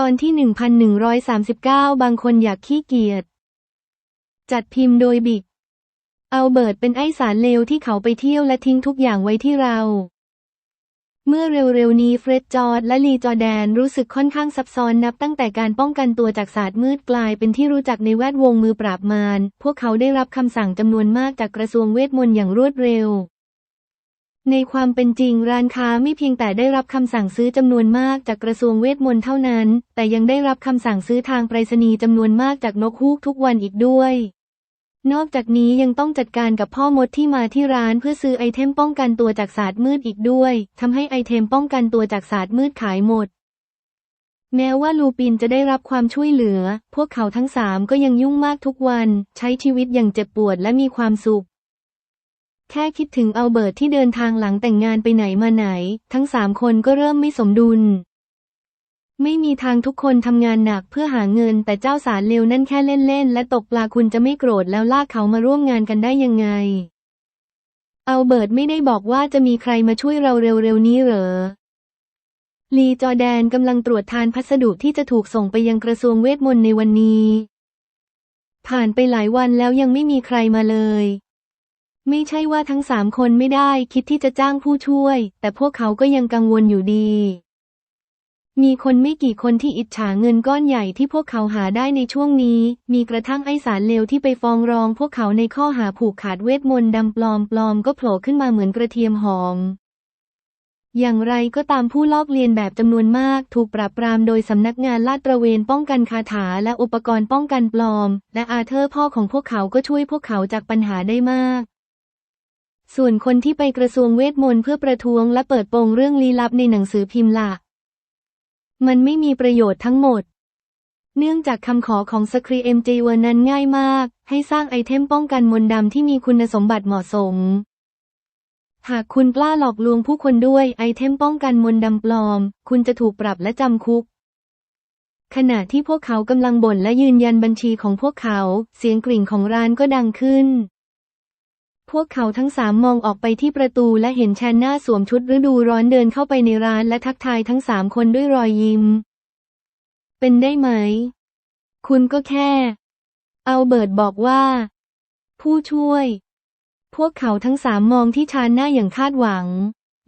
ตอนที่ 1139 บางคนอยากขี้เกียจ จัดพิมพ์โดยบิก เอัลเบิร์ตเป็นไอสารเลวที่เขาไปเที่ยวและทิ้งทุกอย่างไว้ที่เรา เมื่อเร็วๆนี้เฟร็ดจอร์ดและลีจอแดนรู้สึกค่อนข้างซับซ้อนนับตั้งแต่การป้องกันตัวจากศาสตร์มืดกลายเป็นที่รู้จักในแวดวงมือปราบมาร พวกเขาได้รับคำสั่งจำนวนมากจากกระทรวงเวทมนต์อย่างรวดเร็ว ในความเป็นจริงร้านค้าไม่เพียงแต่ได้รับคำสั่งซื้อจำนวนมากจากกระทรวงเวทมนต์เท่านั้น แต่ยังได้รับคำสั่งซื้อทางไปรษณีย์จำนวนมากจากนกฮูกทุกวันอีกด้วย นอกจากนี้ยังต้องจัดการกับพ่อมดที่มาที่ร้านเพื่อซื้อไอเทมป้องกันตัวจากศาสตร์มืดอีกด้วยทำให้ไอเทมป้องกันตัวจากศาสตร์มืดขายหมด แม้ว่าลูปินจะได้รับความช่วยเหลือ พวกเขาทั้งสามก็ยังยุ่งมากทุกวัน ใช้ชีวิตอย่างเจ็บปวดและมีความสุข แค่คิดถึงเอัลเบิร์ตที่เดินทางหลังแต่งงานไปไหนมาไหน ทั้งสามคนก็เริ่มไม่สมดุล ไม่มีทางทุกคนทำงานหนักเพื่อหาเงินแต่เจ้าสารเลวนั่นแค่เล่นๆ และตกปลาคุณจะไม่โกรธแล้วลากเขามาร่วมงานกันได้ยังไง เอัลเบิร์ตไม่ได้บอกว่าจะมีใครมาช่วยเราเร็วๆนี้เหรอลีจอแดนกำลังตรวจทานพัสดุที่จะถูกส่งไปยังกระทรวงเวทมนต์ในวันนี้ ผ่านไปหลายวันแล้วยังไม่มีใครมาเลย ไม่ใช่ว่าทั้งสามคนไม่ได้คิดที่จะจ้างผู้ช่วย แต่พวกเขาก็ยังกังวลอยู่ดี มีคนไม่กี่คนที่อิจฉาเงินก้อนใหญ่ที่พวกเขาหาได้ในช่วงนี้ มีกระทั่งไอสารเลวที่ไปฟ้องร้องพวกเขาในข้อหาผูกขาดเวทมนต์ดำปลอมปลอมก็โผล่ขึ้นมาเหมือนกระเทียมหอม อย่างไรก็ตามผู้ลอกเลียนแบบจำนวนมาก ถูกปราบปรามโดยสำนักงานลาดตระเวนป้องกันคาถาและอุปกรณ์ป้องกันปลอม และอาเธอร์พ่อของพวกเขาก็ช่วยพวกเขาจากปัญหาได้มาก ส่วนคนที่ไปกระทรวงเวทมนต์เพื่อประท้วงและเปิดโปงเรื่องลี้ลับในหนังสือพิมพ์ล่ะมันไม่มีประโยชน์ทั้งหมด เนื่องจากคำขอของสครีเอ็มจีวอร์นั้นง่ายมาก ให้สร้างไอเทมป้องกันมนต์ดำที่มีคุณสมบัติเหมาะสม หากคุณกล้าหลอกลวงผู้คนด้วยไอเทมป้องกันมนต์ดำปลอม คุณจะถูกปรับและจำคุก ขณะที่พวกเขากำลังบ่นและยืนยันบัญชีของพวกเขา เสียงกริ่งของร้านก็ดังขึ้น พวกเขาทั้งสามมองออกไปที่ประตูและเห็นแชนน่าสวมชุดฤดูร้อนเดินเข้าไปในร้านและทักทายทั้งสามคนด้วยรอยยิ้ม เป็นได้ไหม คุณก็แค่ เอัลเบิร์ตบอกว่า ผู้ช่วย พวกเขาทั้งสามมองที่ชานหน้าอย่างคาดหวัง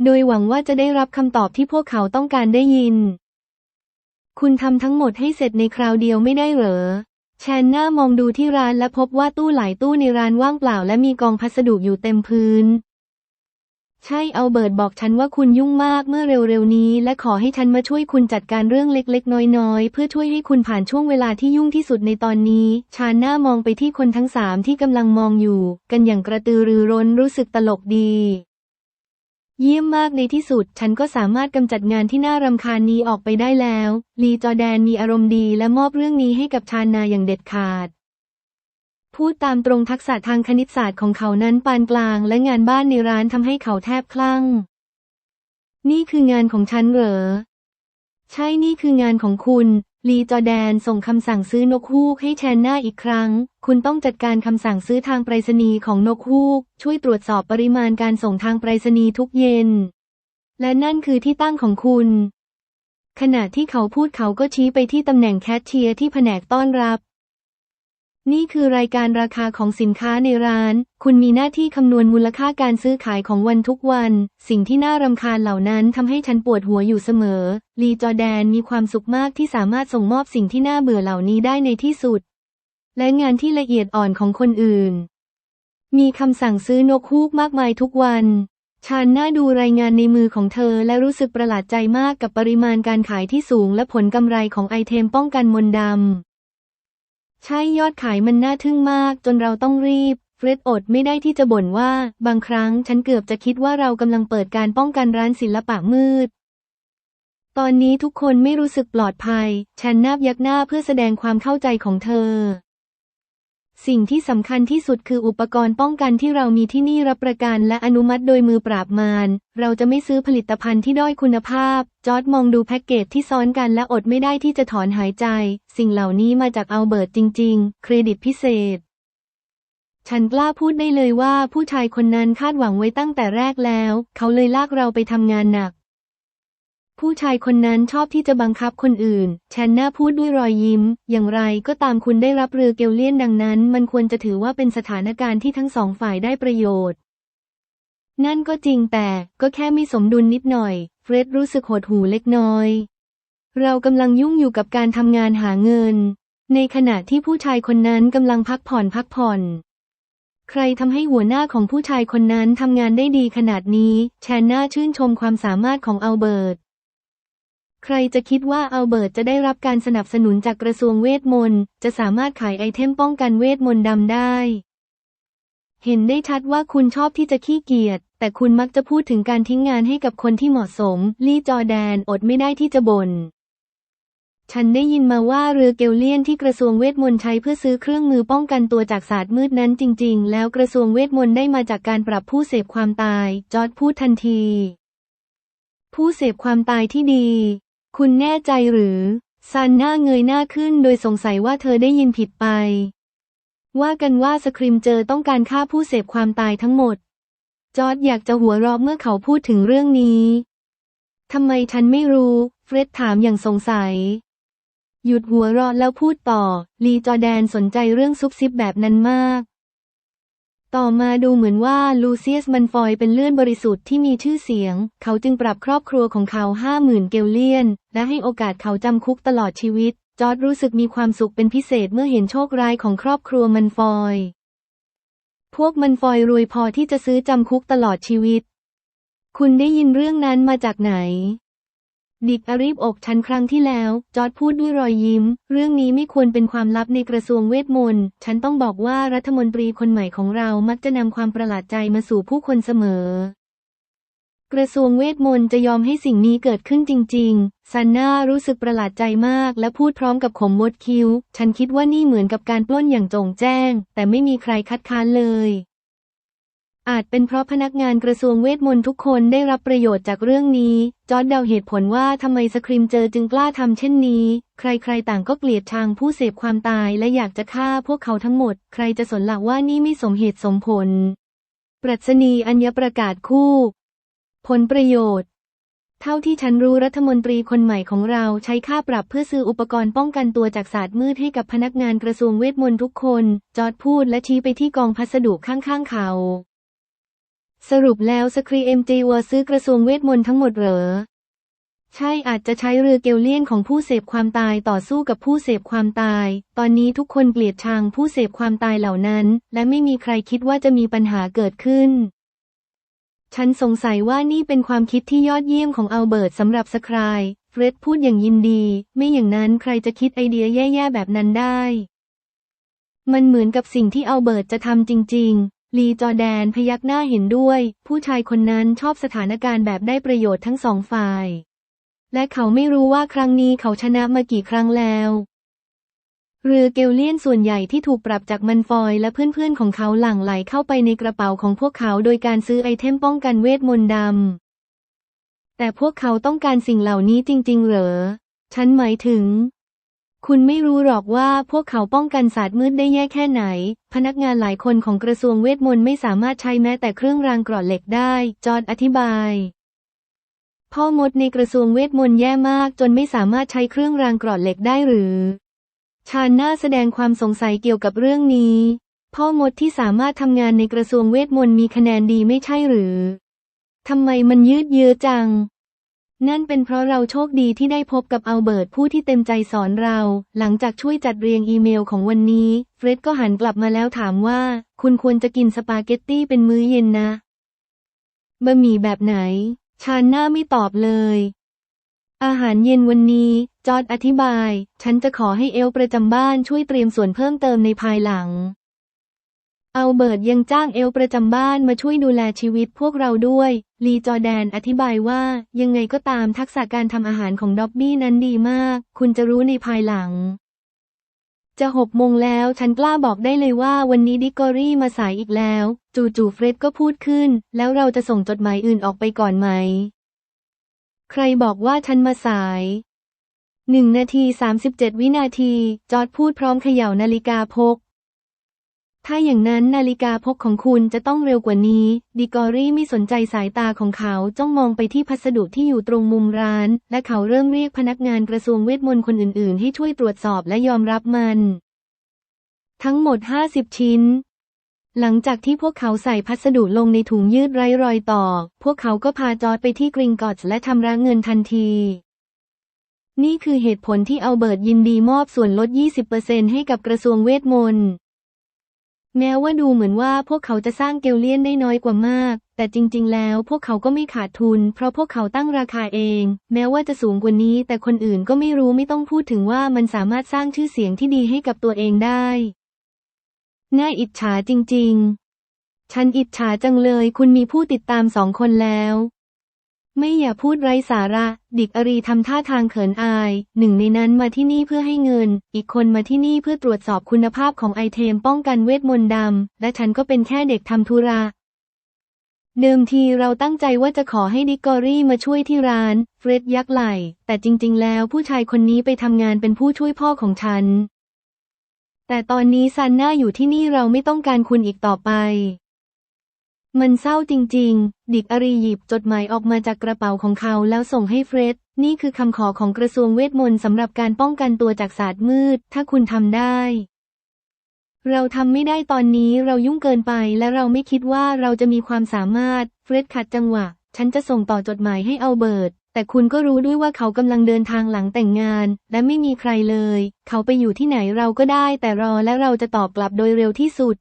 โดยหวังว่าจะได้รับคำตอบที่พวกเขาต้องการได้ยิน คุณทำทั้งหมดให้เสร็จในคราวเดียวไม่ได้เหรอ แชนน่ามองดูที่ร้านและพบว่าตู้หลายตู้ในร้านว่างเปล่า และมีกองพัสดุอยู่เต็มพื้น ใช่เอัลเบิร์ตบอกฉันว่าคุณยุ่งมากเมื่อเร็วๆนี้ และขอให้ฉันมาช่วยคุณจัดการเรื่องเล็กๆ น้อยๆ เพื่อช่วยให้คุณผ่านช่วงเวลาที่ยุ่งที่สุดในตอนนี้ ชานน่ามองไปที่คนทั้งสามที่กำลังมองอยู่ กันอย่างกระตือรือร้นรู้สึกตลกดี เยี่ยมมากในที่สุด ฉันก็สามารถกำจัดงานที่น่ารำคาญนี้ออกไปได้แล้ว ลีจอแดนมีอารมณ์ดีและมอบเรื่องนี้ให้กับชานาอย่างเด็ดขาด พูดตามตรงทักษะทางคณิตศาสตร์ของเขานั้นปานกลาง และงานบ้านในร้านทำให้เขาแทบคลั่ง นี่คืองานของฉันเหรอ ใช่นี่คืองานของคุณ ลีจอแดนส่งคำสั่งซื้อนกฮูกให้แชนน่าอีกครั้ง คุณต้องจัดการคำสั่งซื้อทางไปรษณีย์ของนกฮูก ช่วยตรวจสอบปริมาณการส่งทางไปรษณีย์ทุกเย็น และนั่นคือที่ตั้งของคุณ ขณะที่เขาพูดเขาก็ชี้ไปที่ตำแหน่งแคชเชียร์ที่แผนกต้อนรับ นี่คือรายการราคาของสินค้าในร้าน คุณมีหน้าที่คำนวณมูลค่าการซื้อขายของวันทุกวัน สิ่งที่น่ารำคาญเหล่านั้นทำให้ฉันปวดหัวอยู่เสมอ ลีจอแดนมีความสุขมากที่สามารถส่งมอบสิ่งที่น่าเบื่อเหล่านี้ได้ในที่สุด และงานที่ละเอียดอ่อนของคนอื่น มีคำสั่งซื้อนกฮูกมากมายทุกวันชานน่าดูรายงานในมือของเธอและรู้สึกประหลาดใจมากกับปริมาณการขายที่สูงและผลกำไรของไอเทมป้องกันมนต์ดำ ใช่ยอดขายมันน่าทึ่งมากจนเราต้องรีบ เฟร็ดอดไม่ได้ที่จะบ่นว่า บางครั้งฉันเกือบจะคิดว่าเรากำลังเปิดการป้องกันร้านศิลปะมืด ตอนนี้ทุกคนไม่รู้สึกปลอดภัย ฉันนาบยักหน้าเพื่อแสดงความเข้าใจของเธอ สิ่งที่สำคัญที่สุดคืออุปกรณ์ป้องกันที่เรามีที่นี่รับประกันและอนุมัติโดยมือปราบมาร เราจะไม่ซื้อผลิตภัณฑ์ที่ด้อยคุณภาพ จอร์ดมองดูแพ็กเกจที่ซ้อนกันและอดไม่ได้ที่จะถอนหายใจ สิ่งเหล่านี้มาจากอัลเบิร์ตจริง ๆ เครดิตพิเศษ ฉันกล้าพูดได้เลยว่าผู้ชายคนนั้นคาดหวังไว้ตั้งแต่แรกแล้ว เขาเลยลากเราไปทำงานหนัก ผู้ชายคนนั้นชอบที่จะบังคับคนอื่น แชนน่าพูดด้วยรอยยิ้ม อย่างไรก็ตามคุณได้รับเรือเกลเลียนดังนั้น มันควรจะถือว่าเป็นสถานการณ์ที่ทั้งสองฝ่ายได้ประโยชน์ นั่นก็จริงแต่ก็แค่ไมีสมดุลนิดหน่อย เฟร็ดรู้สึกหดหูเล็กน้อย เรากำลังยุ่งอยู่กับการทำงานหาเงิน ในขณะที่ผู้ชายคนนั้นกำลังพักผ่อนพักผ่อนใครทำให้หัวหน้าของผู้ชายคนนั้นทำงานได้ดีขนาดนี้ แชนน่าชื่นชมความสามารถของอัลเบิร์ต ใครจะคิดว่าอัลเบิร์ตจะได้รับการสนับสนุนจากกระทรวงเวทมนต์ จะสามารถขายไอเทมป้องกันเวทมนต์ดำได้ เห็นได้ชัดว่าคุณชอบที่จะขี้เกียจ แต่คุณมักจะพูดถึงการทิ้งงานให้กับคนที่เหมาะสม ลี่จอแดนอดไม่ได้ที่จะบ่นฉันได้ยินมาว่าเรือเกลเลียนที่กระทรวงเวทมนต์ใช้เพื่อซื้อเครื่องมือป้องกันตัวจากศาสตร์มืดนั้นจริง ๆ แล้วกระทรวงเวทมนต์ได้มาจากการปรับผู้เสพความตาย จอร์ดพูดทันที ผู้เสพความตายที่ดี คุณแน่ใจหรือ ซันหน้าเงยหน้าขึ้นโดยสงสัยว่าเธอได้ยินผิดไป ว่ากันว่าสคริมเจอต้องการฆ่าผู้เสพความตายทั้งหมด จอร์ดอยากจะหัวเราะเมื่อเขาพูดถึงเรื่องนี้ ทำไมฉันไม่รู้ เฟร็ดถามอย่างสงสัย หยุดหัวเราะแล้วพูดต่อ ลีจอแดนสนใจเรื่องซุบซิบแบบนั้นมาก ต่อมาดูเหมือนว่าลูเซียสมันฟอยเป็นเลื่อนบริสุทธิ์ที่มีชื่อเสียง เขาจึงปรับครอบครัวของเขาห้าหมื่นเกลเลียน และให้โอกาสเขาจำคุกตลอดชีวิต จอร์ดรู้สึกมีความสุขเป็นพิเศษเมื่อเห็นโชคร้ายของครอบครัวมันฟอย พวกมันฟอยรวยพอที่จะซื้อจำคุกตลอดชีวิต คุณได้ยินเรื่องนั้นมาจากไหน ดิกอรีบอกฉันครั้งที่แล้ว จอร์ดพูดด้วยรอยยิ้ม เรื่องนี้ไม่ควรเป็นความลับในกระทรวงเวทมนต์ ฉันต้องบอกว่ารัฐมนตรีคนใหม่ของเรามักจะนำความประหลาดใจมาสู่ผู้คนเสมอ กระทรวงเวทมนต์จะยอมให้สิ่งนี้เกิดขึ้นจริง ๆ ซันน่ารู้สึกประหลาดใจมากและพูดพร้อมกับขมมดคิ้ว ฉันคิดว่านี่เหมือนกับการปล้นอย่างจงแจ้ง แต่ไม่มีใครคัดค้านเลย อาจเป็นเพราะพนักงานกระทรวงเวทมนต์ทุกคนได้รับประโยชน์จากเรื่องนี้ จอร์ดเดาเหตุผลว่าทำไมสคริมเจอจึงกล้าทำเช่นนี้ ใครๆต่างก็เกลียดชังผู้เสพความตายและอยากจะฆ่าพวกเขาทั้งหมด ใครจะสนหลักว่านี่ไม่สมเหตุสมผล ปรัชนีอัญญประกาศคู่ ผลประโยชน์ เท่าที่ฉันรู้รัฐมนตรีคนใหม่ของเราใช้ค่าปรับเพื่อซื้ออุปกรณ์ป้องกันตัวจากศาสตร์มืดให้กับพนักงานกระทรวงเวทมนต์ทุกคน จอร์ดพูดและชี้ไปที่กองพัสดุข้างๆเขา สรุปแล้วสครีเอ็มจีวซื้อกระทรวงเวทมนต์ทั้งหมดเหรอ ใช่อาจจะใช้เรือเกลเลียนของผู้เสพความตายต่อสู้กับผู้เสพความตาย ตอนนี้ทุกคนเกลียดชังผู้เสพความตายเหล่านั้น และไม่มีใครคิดว่าจะมีปัญหาเกิดขึ้น ฉันสงสัยว่านี่เป็นความคิดที่ยอดเยี่ยมของอัลเบิร์ตสำหรับสครายเฟร็ดพูดอย่างยินดี ไม่อย่างนั้นใครจะคิดไอเดียแย่ๆแบบนั้นได้มันเหมือนกับสิ่งที่อัลเบิร์ตจะทำจริงๆ ลีจอแดนพยักหน้าเห็นด้วย ผู้ชายคนนั้นชอบสถานการณ์แบบได้ประโยชน์ทั้งสองฝ่าย และเขาไม่รู้ว่าครั้งนี้เขาชนะมากี่ครั้งแล้วเรือเกลเลียนส่วนใหญ่ที่ถูกปรับจากมันฟอยและเพื่อนๆของเขาหลั่งไหลเข้าไปในกระเป๋าของพวกเขาโดยการซื้อไอเทมป้องกันเวทมนต์ดำ แต่พวกเขาต้องการสิ่งเหล่านี้จริงๆ เหรอ ฉันหมายถึง คุณไม่รู้หรอกว่าพวกเขาป้องกันศาสตร์มืดได้แย่แค่ไหน พนักงานหลายคนของกระทรวงเวทมนต์ไม่สามารถใช้แม้แต่เครื่องรางกรอดเหล็กได้ จอร์ดอธิบาย พ่อมดในกระทรวงเวทมนต์แย่มากจนไม่สามารถใช้เครื่องรางกรอดเหล็กได้หรือ ชาญน่าแสดงความสงสัยเกี่ยวกับเรื่องนี้ พ่อมดที่สามารถทำงานในกระทรวงเวทมนต์มีคะแนนดีไม่ใช่หรือทำไมมันยืดเยื้อจัง นั่นเป็นเพราะเราโชคดีที่ได้พบกับอัลเบิร์ตผู้ที่เต็มใจสอนเรา หลังจากช่วยจัดเรียงอีเมลของวันนี้ เฟร็ดก็หันกลับมาแล้วถามว่า คุณควรจะกินสปาเกตตี้เป็นมื้อเย็นนะ บะหมี่แบบไหน ชานน่าไม่ตอบเลย อาหารเย็นวันนี้ จอร์ดอธิบาย ฉันจะขอให้เอลประจำบ้านช่วยเตรียมส่วนเพิ่มเติมในภายหลัง อัลเบิร์ตยังจ้างเอลประจำบ้านมาช่วยดูแลชีวิตพวกเราด้วย ลีจอร์แดนอธิบายว่า ยังไงก็ตามทักษะการทำอาหารของด็อบบี้นั้นดีมาก คุณจะรู้ในภายหลัง จะหกโมงแล้ว ฉันกล้าบอกได้เลยว่าวันนี้ดิกอรี่มาสายอีกแล้ว จู่ๆเฟร็ดก็พูดขึ้น แล้วเราจะส่งจดหมายอื่นออกไปก่อนไหม ใครบอกว่าฉันมาสายหนึ่งนาทีสามสิบเจ็ดวินาที จอร์ดพูดพร้อมเขย่านาฬิกาพก ถ้าอย่างนั้นนาฬิกาพกของคุณจะต้องเร็วกว่านี้ ดิกอรี่ไม่สนใจสายตาของเขาจ้องมองไปที่พัสดุที่อยู่ตรงมุมร้าน และเขาเริ่มเรียกพนักงานกระทรวงเวทมนต์คนอื่นๆ ให้ช่วยตรวจสอบและยอมรับมัน ทั้งหมด 50 ชิ้น หลังจากที่พวกเขาใส่พัสดุลงในถุงยืดไร้รอยต่อ พวกเขาก็พาจอร์ดไปที่กริงกอตและทำระเงินทันทีนี่คือเหตุผลที่เอัลเบิร์ตยินดีมอบส่วนลด 20%ให้กับกระทรวงเวทมนต์ แม้ว่าดูเหมือนว่าพวกเขาจะสร้างเกลเลียนได้น้อยกว่ามาก แต่จริง ๆ แล้วพวกเขาก็ไม่ขาดทุน เพราะพวกเขาตั้งราคาเอง แม้ว่าจะสูงกว่านี้ แต่คนอื่นก็ไม่รู้ไม่ต้องพูดถึงว่ามันสามารถสร้างชื่อเสียงที่ดีให้กับตัวเองได้ น่าอิจฉาจริง ๆ ฉันอิจฉาจังเลย คุณมีผู้ติดตามสองคนแล้ว ไม่อย่าพูดไร้สาระ ดิกอรีทำท่าทางเขินอาย หนึ่งในนั้นมาที่นี่เพื่อให้เงิน อีกคนมาที่นี่เพื่อตรวจสอบคุณภาพของไอเทมป้องกันเวทมนต์ดำ และฉันก็เป็นแค่เด็กทำธุระ เดิมทีเราตั้งใจว่าจะขอให้ดิกอรี่มาช่วยที่ร้าน เฟร็ดยักไหล แต่จริง ๆ แล้วผู้ชายคนนี้ไปทำงานเป็นผู้ช่วยพ่อของฉัน แต่ตอนนี้ซันน่าอยู่ที่นี่เราไม่ต้องการคุณอีกต่อไป มันเศร้าจริง ๆ ดิกอรีหยิบจดหมายออกมาจากกระเป๋าของเขาแล้วส่งให้เฟร็ด นี่คือคำขอของกระทรวงเวทมนต์สำหรับการป้องกันตัวจากศาสตร์มืด ถ้าคุณทำได้ เราทำไม่ได้ตอนนี้เรายุ่งเกินไปและเราไม่คิดว่าเราจะมีความสามารถ เฟร็ดขัดจังหวะ ฉันจะส่งต่อจดหมายให้อัลเบิร์ต แต่คุณก็รู้ด้วยว่าเขากำลังเดินทางหลังแต่งงาน และไม่มีใครเลย เขาไปอยู่ที่ไหนเราก็ได้ แต่รอและเราจะตอบกลับโดยเร็วที่สุด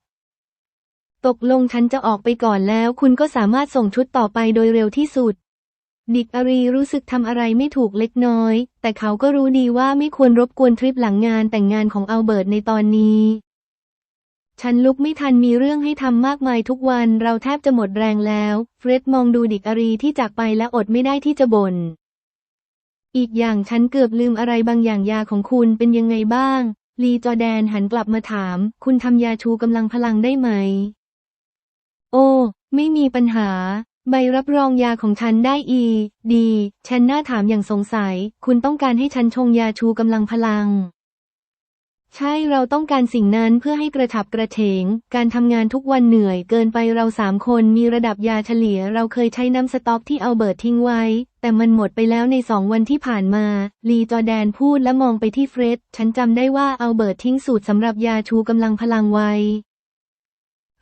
ตกลงฉันจะออกไปก่อนแล้ว คุณก็สามารถส่งชุดต่อไปโดยเร็วที่สุด ดิกอารีรู้สึกทำอะไรไม่ถูกเล็กน้อย แต่เขาก็รู้ดีว่าไม่ควรรบกวนทริปหลังงานแต่งงานของอัลเบิร์ตในตอนนี้ ฉันลุกไม่ทันมีเรื่องให้ทำมากมายทุกวันเราแทบจะหมดแรงแล้ว เฟร็ดมองดูดิกอารีที่จากไปและอดไม่ได้ที่จะบ่นอีกอย่างฉันเกือบลืมอะไรบางอย่างยาของคุณเป็นยังไงบ้าง ลีจอแดนหันกลับมาถาม คุณทำยาชูกำลังพลังได้ไหม โอ้ ไม่มีปัญหา ใบรับรองยาของฉันได้อี ดี ฉันน่าถามอย่างสงสัย คุณต้องการให้ฉันชงยาชูกำลังพลัง ใช่เราต้องการสิ่งนั้นเพื่อให้กระฉับกระเฉง การทำงานทุกวันเหนื่อยเกินไปเราสามคนมีระดับยาเฉลี่ย เราเคยใช้น้ำสต๊อกที่เอาเบิร์ตทิ้งไว้ แต่มันหมดไปแล้วในสองวันที่ผ่านมา ลีจอแดนพูดและมองไปที่เฟร็ดฉันจำได้ว่าเอาเบิร์ตทิ้งสูตรสำหรับยาชูกำลังพลังไว้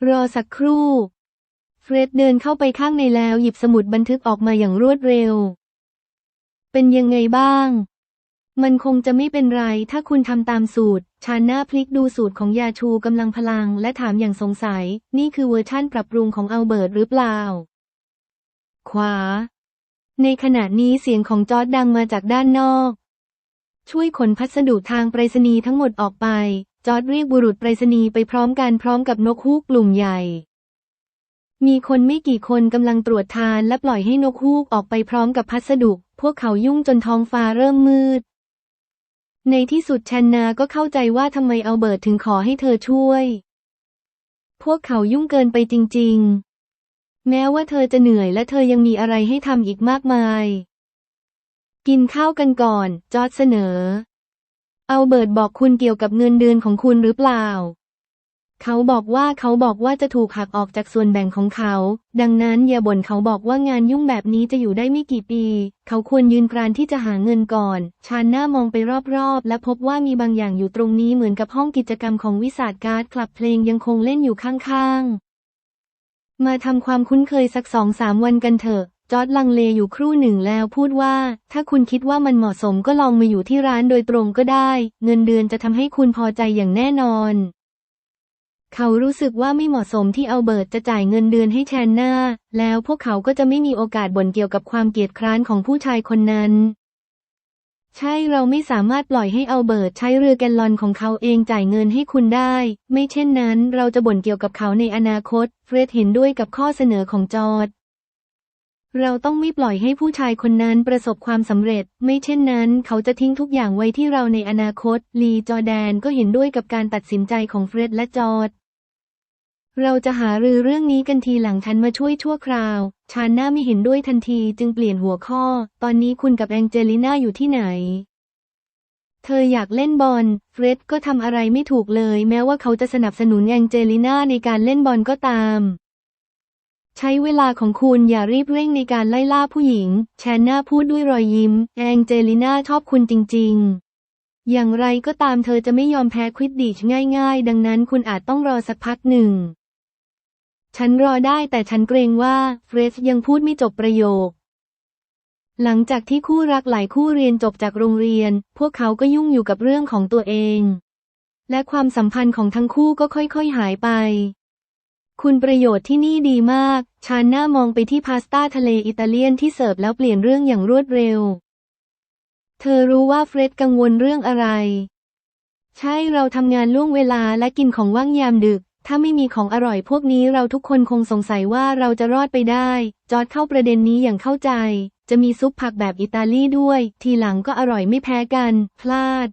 รอสักครู่ เฟร็ดเดินเข้าไปข้างในแล้วหยิบสมุดบันทึกออกมาอย่างรวดเร็ว เป็นยังไงบ้าง มันคงจะไม่เป็นไรถ้าคุณทำตามสูตร ชาน่าพลิกดูสูตรของยาชูกำลังพลัง และถามอย่างสงสัย นี่คือเวอร์ชั่นปรับปรุงของอัลเบิร์ตหรือเปล่า ขวา ในขณะนี้เสียงของจอร์ดดังมาจากด้านนอก ช่วยขนพัสดุทางไปรษณีย์ทั้งหมดออกไป จอร์ดเรียกบุรุษไปรษณีย์ไปพร้อมกันพร้อมกับนกฮูกกลุ่มใหญ่ มีคนไม่กี่คนกำลังตรวจทานและปล่อยให้นกฮูกออกไปพร้อมกับพัสดุ พวกเขายุ่งจนท้องฟ้าเริ่มมืด ในที่สุดแชนนาก็เข้าใจว่าทำไมเอัลเบิร์ตถึงขอให้เธอช่วย พวกเขายุ่งเกินไปจริง ๆ แม้ว่าเธอจะเหนื่อยและเธอยังมีอะไรให้ทำอีกมากมาย กินข้าวกันก่อน จอร์ดเสนอ เอัลเบิร์ตบอกคุณเกี่ยวกับเงินเดือนของคุณหรือเปล่า เขาบอกว่าเขาบอกว่าจะถูกหักออกจากส่วนแบ่งของเขา ดังนั้นอย่าบ่นเขาบอกว่างานยุ่งแบบนี้จะอยู่ได้ไม่กี่ปี เขาควรยืนกรานที่จะหาเงินก่อน ชานหน้ามองไปรอบๆ และพบว่ามีบางอย่างอยู่ตรงนี้เหมือนกับห้องกิจกรรมของวิสาดการ์ดคลับเพลงยังคงเล่นอยู่ข้างๆ มาทำความคุ้นเคยสักสองสามวันกันเถอะ จอร์ดลังเลอยู่ครู่หนึ่งแล้วพูดว่า ถ้าคุณคิดว่ามันเหมาะสมก็ลองมาอยู่ที่ร้านโดยตรงก็ได้ เงินเดือนจะทำให้คุณพอใจอย่างแน่นอน เขารู้สึกว่าไม่เหมาะสมที่เอัลเบิร์ตจะจ่ายเงินเดือนให้แชนนาแล้วพวกเขาก็จะไม่มีโอกาสบ่นเกี่ยวกับความเกลียดคร้านของผู้ชายคนนั้น ใช่เราไม่สามารถปล่อยให้เอัลเบิร์ตใช้เรือแกลลอนของเขาเองจ่ายเงินให้คุณได้ ไม่เช่นนั้นเราจะบ่นเกี่ยวกับเขาในอนาคต เฟรดเห็นด้วยกับข้อเสนอของจอร์ดเราต้องไม่ปล่อยให้ผู้ชายคนนั้นประสบความสำเร็จ ไม่เช่นนั้น เขาจะทิ้งทุกอย่างไว้ที่เราในอนาคต ลีจอร์แดนก็เห็นด้วยกับการตัดสินใจของเฟร็ดและจอร์ด เราจะหารือเรื่องนี้กันทีหลังฉันมาช่วยชั่วคราว ชานน่าไม่เห็นด้วยทันทีจึงเปลี่ยนหัวข้อ ตอนนี้คุณกับแองเจลิน่าอยู่ที่ไหน เธออยากเล่นบอล เฟร็ดก็ทำอะไรไม่ถูกเลย แม้ว่าเขาจะสนับสนุนแองเจลิน่าในการเล่นบอลก็ตาม ใช้เวลาของคุณอย่ารีบเร่งในการไล่ล่าผู้หญิง แชนน่าพูดด้วยรอยยิ้ม แองเจลิน่าชอบคุณจริง ๆอย่างไรก็ตามเธอจะไม่ยอมแพ้ควิดดิชง่ายๆ ดังนั้นคุณอาจต้องรอสักพักหนึ่ง ฉันรอได้แต่ฉันเกรงว่าเฟรชยังพูดไม่จบประโยค หลังจากที่คู่รักหลายคู่เรียนจบจากโรงเรียน พวกเขาก็ยุ่งอยู่กับเรื่องของตัวเอง และความสัมพันธ์ของทั้งคู่ก็ค่อยๆหายไป คุณประโยชน์ที่นี่ดีมาก ชานหน้ามองไปที่พาสต้าทะเลอิตาเลียนที่เสิร์ฟแล้วเปลี่ยนเรื่องอย่างรวดเร็ว เธอรู้ว่าเฟร็ดกังวลเรื่องอะไร ใช่เราทำงานล่วงเวลาและกินของว่างยามดึก ถ้าไม่มีของอร่อยพวกนี้เราทุกคนคงสงสัยว่าเราจะรอดไปได้ จอร์ดเข้าประเด็นนี้อย่างเข้าใจ จะมีซุปผักแบบอิตาลีด้วย ทีหลังก็อร่อยไม่แพ้กัน พลาด